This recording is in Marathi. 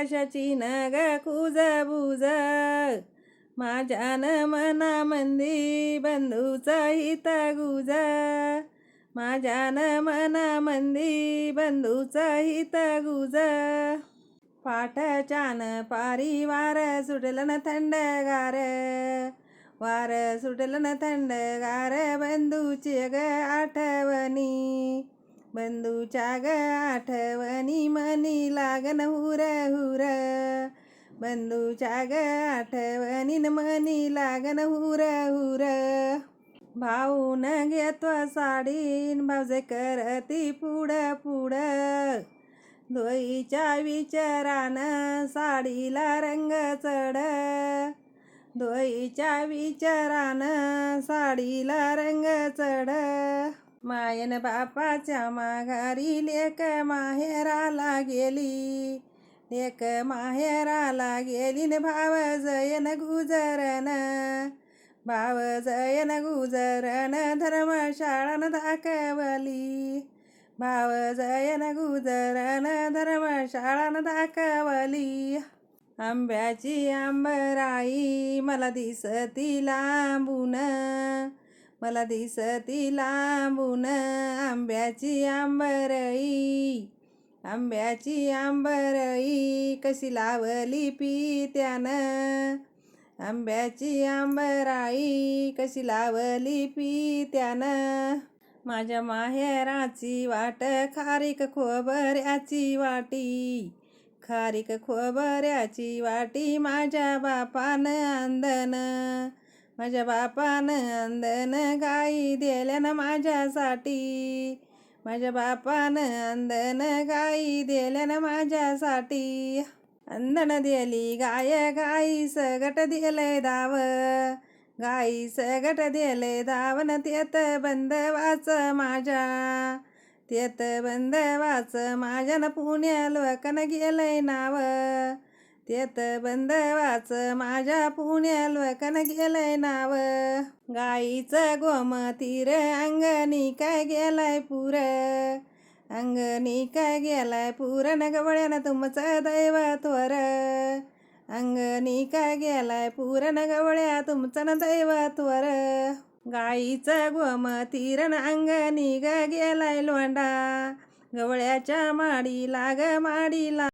कशाची न ग कुज बुज? मना मंदी बंधूचा हित गुज. मना मंदी बंधूचा हित गुज. पाठच्यान पारी वार सुटलं न थंडगार. वार सुटलं न थंडगार बंधूची ग आठवणी. बंधूच्या ग आठवणी मनी लागन हुर हुर बंधूच्या ग आठवणी मनी लागन हुर हुर न घेतो साडीन भाऊजे करती पुढं पुढं धोईच्या विचारानं साडीला रंग चढ धोईच्या विचारानं साडीला रंग चढ मायन बापाच्या माघारी लेक माहेराला गेली लेक माहेराला गेली न भाव जयन गुजरन. भाव जयन गुजरन धर्मशाळान दाखवली. भाव जयन गुजरन धर्मशाळान दाखवली. आंब्याची आंबराई मला दिसती लांबून. मला दिसती लांबून आंब्याची आंबरई. आंब्याची आंबरई कशी लावली पित्यानं. आंब्याची आंबराई कशी लावली पित्यानं. माझ्या माहेराची वाट खारीक खोबऱ्याची वाटी. खारीक खोबऱ्याची वाटी माझ्या बापानं आंदन माझ्या बापानं अंदन गाई दिल्यान माझ्यासाठी. माझ्या बापानं अंदन गाई दिल्यानं माझ्यासाठी. अंदन दिली गाय गाई सगट दिलंय दाव गाई सगट दिले दावन तेत बंद वाच माझ्या. तेत बंद वाच माझ्यानं पुण्या लोकन गेलंय नाव. तेत बंद वाच माझ्या पुण्या लोकन गेलंय नाव. गाईचं गोमतीर अंगणी काय गेलाय पुर. अंगणी काय गेलाय पुर गवळ्यानं तुमचं दैव त्वर अंगणी काय गेलाय पुरण गवळ्या तुमचं न दैव त्वर गाईचं गोमतीरण अंगणी ग गेलाय लोंडा गवळ्याच्या माडीला ग माडीला